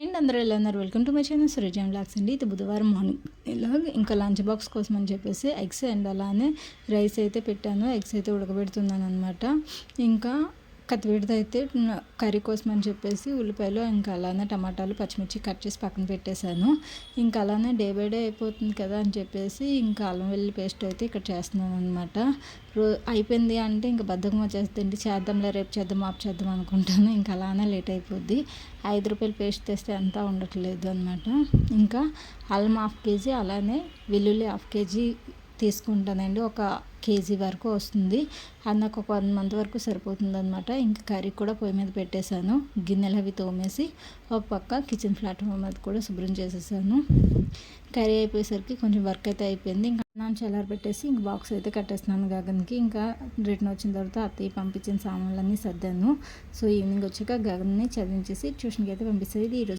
And అందరూ ఎలా ఉన్నారు? Welcome to my channel Surejan blogs అండి. ఇది బుధవారం మార్నింగ్. ఇలా ఇంకా లంచ్ బాక్స్ కోసం అని చెప్పేసి ఎగ్స్ అండ్ అలానే రైస్ అయితే పెట్టాను. ఎగ్స్ అయితే ఉడకబెడుతున్నాను అనమాట ఇంకా కత్తిపీడితో అయితే కర్రీ కోసం అని చెప్పేసి ఉల్లిపాయలు ఇంకా అలానే టమాటాలు పచ్చిమిర్చి కట్ చేసి పక్కన పెట్టేశాను. ఇంకా అలానే డే బై డే అయిపోతుంది కదా అని చెప్పేసి ఇంకా అల్లం వెల్లి పేస్ట్ అయితే ఇక్కడ చేస్తున్నాను అనమాట రో అయిపోయింది అంటే ఇంకా బద్దకం వచ్చేస్తుంది చేద్దాంలే రేపు చేద్దాం ఆపు చేద్దాం అనుకుంటాను. ఇంకా అలానే లేట్ అయిపోద్ది. ఐదు రూపాయలు పేస్ట్ తెస్తే అంతా ఉండట్లేదు అనమాట ఇంకా అల్లం హాఫ్ కేజీ అలానే వెల్లుల్లి హాఫ్ కేజీ తీసుకుంటానండి. ఒక కేజీ వరకు వస్తుంది. అది నాకు ఒక వన్ మంత్ వరకు సరిపోతుంది అనమాట ఇంకా కర్రీ కూడా పొయ్యి మీద పెట్టేశాను. గిన్నెలు అవి తోమేసి ఒక పక్క కిచెన్ ప్లాట్ఫామ్ అది కూడా శుభ్రం చేసేసాను. కర్రీ అయిపోయేసరికి కొంచెం వర్క్ అయితే అయిపోయింది. ఇంకా అన్నం చల్లారి పెట్టేసి ఇంక బాక్స్ అయితే కట్టేస్తున్నాను గగన్కి. ఇంకా రిటర్న్ వచ్చిన తర్వాత అత్తయ్య పంపించిన సామాన్లన్నీ సర్దాను. సో ఈవినింగ్ వచ్చాక గగన్ని చదివించేసి ట్యూషన్కి అయితే పంపిస్తుంది ఈరోజు